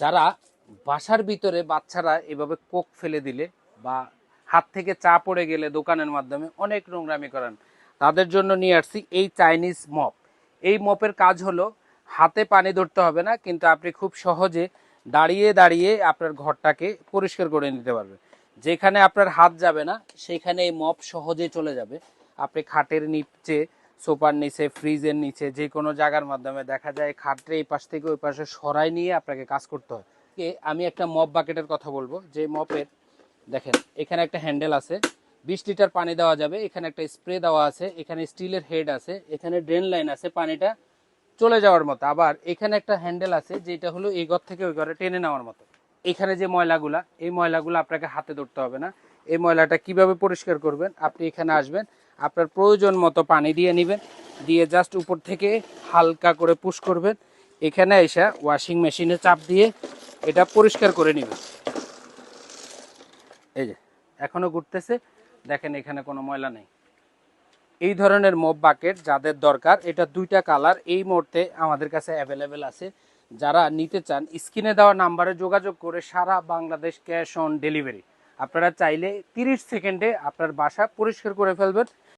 যারা বাসার ভিতরে বাচ্চারা এভাবে কোক ফেলে দিলে বা হাত থেকে চা পড়ে গেলে দোকানের মাধ্যমে অনেক নোংরামি করেন, তাদের জন্য নিয়ে আসছি এই চাইনিজ মপ। এই মপের কাজ হলো হাতে পানি ধরতে হবে না, কিন্তু আপনি খুব সহজে দাঁড়িয়ে দাঁড়িয়ে আপনার ঘরটাকে পরিষ্কার করে নিতে পারবেন। যেখানে আপনার হাত যাবে না, সেখানে এই মপ সহজে চলে যাবে। আপনি খাটের নিচে সোফার নিচে, ফ্রিজের নিচে, যে কোনো জায়গার মাধ্যমে দেখা যায় খাটে এই পাশ থেকে ওই পাশে সরাই নিয়ে আপনাকে কাজ করতে হয়। আমি একটা মপ বাকেটের কথা বলব। যে মপের, দেখেন, এখানে একটা হ্যান্ডেল আছে, বিশ লিটার পানি দেওয়া যাবে, এখানে একটা স্প্রে দেওয়া আছে, এখানে স্টিলের হেড আছে, এখানে ড্রেন লাইন আছে, পানিটা চলে যাওয়ার মতো। আবার এখানে একটা হ্যান্ডেল আছে, যেটা হলো এই ঘর থেকে ওই ঘরে টেনে নেওয়ার মতো। এখানে যে ময়লাগুলা, এই ময়লাগুলো আপনাকে হাতে ধরতে হবে না। এই ময়লাটা কীভাবে পরিষ্কার করবেন? আপনি এখানে আসবেন আপনার প্রয়োজন মতো পানি দিয়ে নেবেন, দিয়ে জাস্ট উপর থেকে হালকা করে পুশ করবেন। এখানে এসে ওয়াশিং মেশিনে চাপ দিয়ে এটা পরিষ্কার করে নেবেন। এই যে, এখনও ঘুরতেছে। দেখেন এখানে কোনো ময়লা নেই। এই ধরনের মপ বাকেট যাদের দরকার, এটা দুইটা কালার এই মুহূর্তে আমাদের কাছে অ্যাভেলেবেল আছে। যারা নিতে চান, স্ক্রিনে দেওয়া নাম্বারে যোগাযোগ করে সারা বাংলাদেশ ক্যাশ অন ডেলিভারি আপনারা চাইলে তিরিশ সেকেন্ডে আপনার বাসা পরিষ্কার করে ফেলবেন।